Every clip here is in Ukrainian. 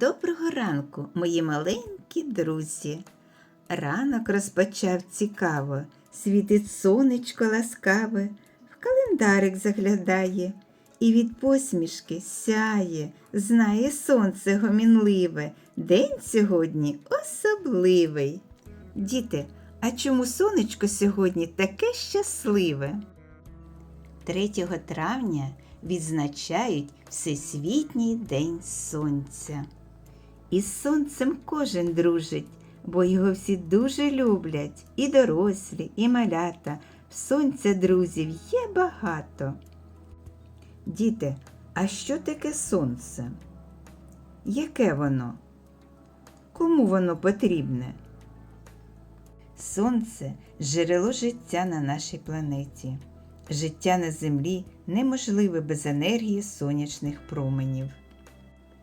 Доброго ранку, мої маленькі друзі. Ранок розпочав цікаво, світить сонечко ласкаве, в календарик заглядає, і від посмішки сяє, знає сонце гомінливе. День сьогодні особливий. Діти, а чому сонечко сьогодні таке щасливе? 3 травня відзначають Всесвітній день сонця. Із сонцем кожен дружить, бо його всі дуже люблять, і дорослі, і малята. В сонця друзів є багато. Діти, а що таке сонце? Яке воно? Кому воно потрібне? Сонце джерело життя на нашій планеті. Життя на землі неможливе без енергії сонячних променів.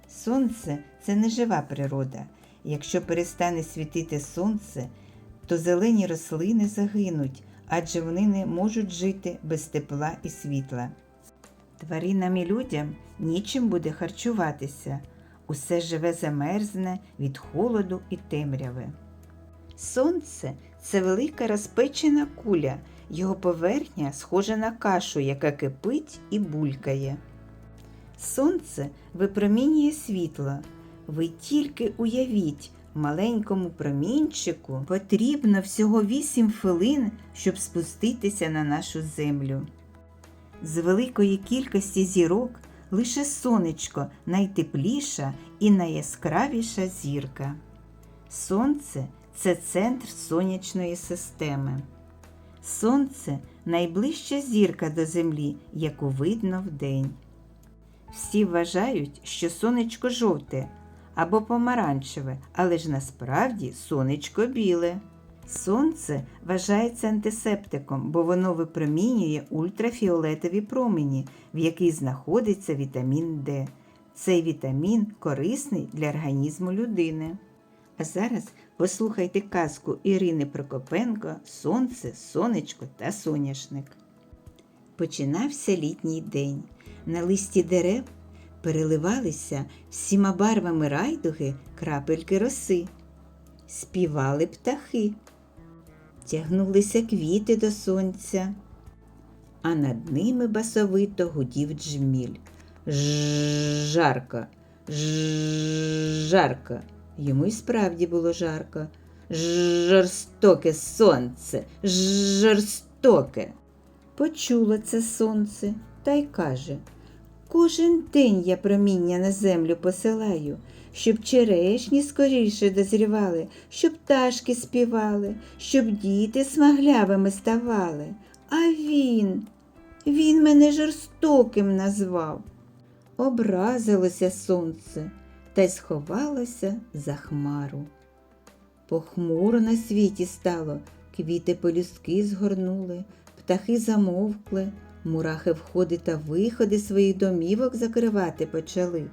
Сонце це не жива природа. Якщо перестане світити сонце, то зелені рослини загинуть, адже вони не можуть жити без тепла і світла. Тваринам і людям нічим буде харчуватися, усе живе замерзне від холоду і темряви. Сонце це велика розпечена куля, його поверхня схожа на кашу, яка кипить і булькає. Сонце випромінює світло. Ви тільки уявіть, маленькому промінчику потрібно всього 8 хвилин, щоб спуститися на нашу землю. З великої кількості зірок лише сонечко найтепліша і найяскравіша зірка. Сонце це центр сонячної системи. Сонце найближча зірка до Землі, яку видно вдень. Всі вважають, що сонечко жовте або помаранчеве, але ж насправді сонечко біле. Сонце вважається антисептиком, бо воно випромінює ультрафіолетові промені, в яких знаходиться вітамін Д. Цей вітамін корисний для організму людини. А зараз послухайте казку Ірини Прокопенко Сонце, сонечко та соняшник. Починався літній день. На листі дерев переливалися всіма барвами райдуги крапельки роси. Співали птахи, тягнулися квіти до сонця, а над ними басовито гудів джміль. Жарко, жарко. Йому й справді було жарко. Жорстоке сонце, жорстоке. Почуло це сонце та й каже Кожен день я проміння на землю посилаю, щоб черешні скоріше дозрівали, щоб пташки співали, щоб діти смаглявими ставали. А він, він мене жорстоким назвав. Образилося сонце та й сховалося за хмару. Похмуро на світі стало, квіти полюстки згорнули, птахи замовкли, мурахи входи та виходи своїх домівок закривати почали.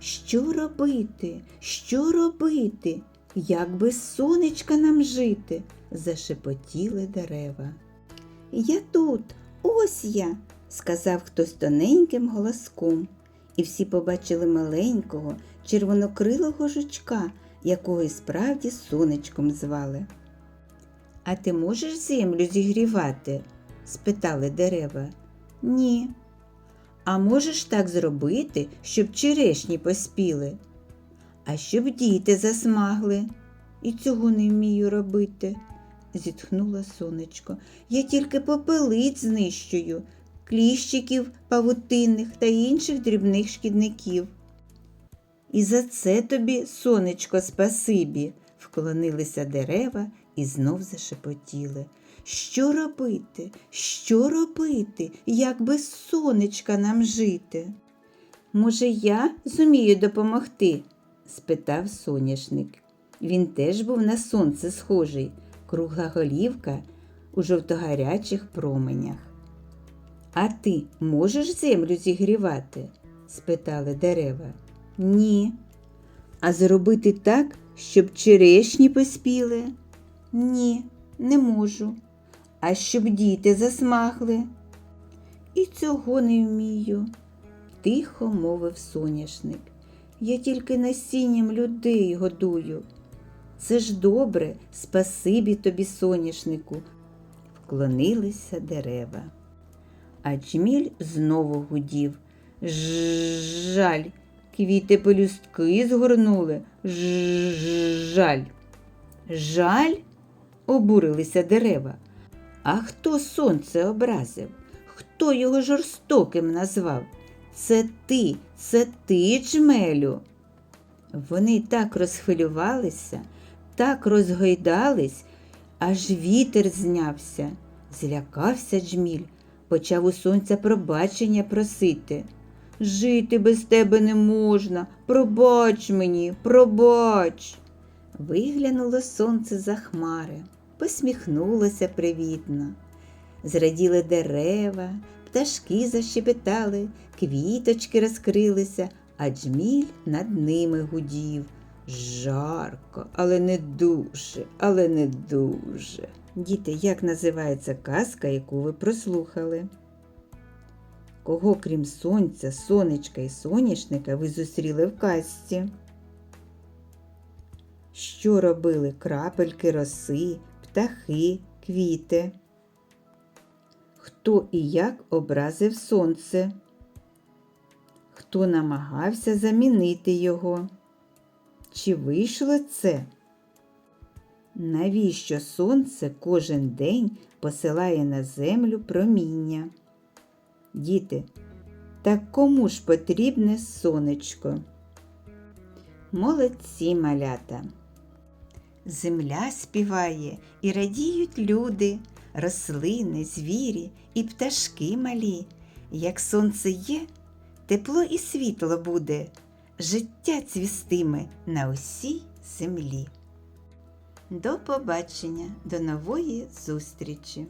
Що робити? Що робити? Як без сонечка нам жити? зашепотіли дерева. Я тут, ось я, сказав хтось тоненьким голоском, і всі побачили маленького, червонокрилого жучка, якого і справді сонечком звали. А ти можеш землю зігрівати? Спитали дерева. Ні. А можеш так зробити, щоб черешні поспіли, а щоб діти засмагли. І цього не вмію робити, зітхнула сонечко. Я тільки попелиць знищую, кліщиків павутинних та інших дрібних шкідників. І за це тобі, сонечко, спасибі, вклонилися дерева і знов зашепотіли. Що робити? Що робити, як без сонечка нам жити? Може, я зумію допомогти? спитав соняшник. Він теж був на сонце схожий, кругла голівка у жовтогарячих променях. А ти можеш землю зігрівати? спитали дерева. Ні. А зробити так, щоб черешні поспіли? Ні, не можу. А щоб діти засмагли? І цього не вмію, тихо мовив соняшник. Я тільки насінням людей годую. Це ж добре, спасибі тобі, соняшнику. Вклонилися дерева. А джміль знову гудів. Жаль, квіти пелюстки згорнули. Жаль. Жаль? обурилися дерева. А хто сонце образив? Хто його жорстоким назвав? Це ти, це ти, джмелю. Вони так розхвилювалися, так розгойдались, аж вітер знявся. Злякався джміль, почав у сонця пробачення просити. Жити без тебе не можна, пробач мені, пробач. Виглянуло сонце за хмари, посміхнулося привітно. Зраділи дерева, пташки защебетали, квіточки розкрилися, а джміль над ними гудів. Жарко, але не дуже, але не дуже. Діти, як називається казка, яку ви прослухали? Кого, крім сонця, сонечка і соняшника, ви зустріли в казці? Що робили крапельки роси, птахи, квіти? Хто і як образив сонце? Хто намагався замінити його? Чи вийшло це? Навіщо сонце кожен день посилає на землю проміння? Діти, так кому ж потрібне сонечко? Молодці малята. Земля співає і радіють люди, рослини, звірі і пташки малі. Як сонце є, тепло і світло буде, життя цвістиме на усій землі. До побачення, до нової зустрічі!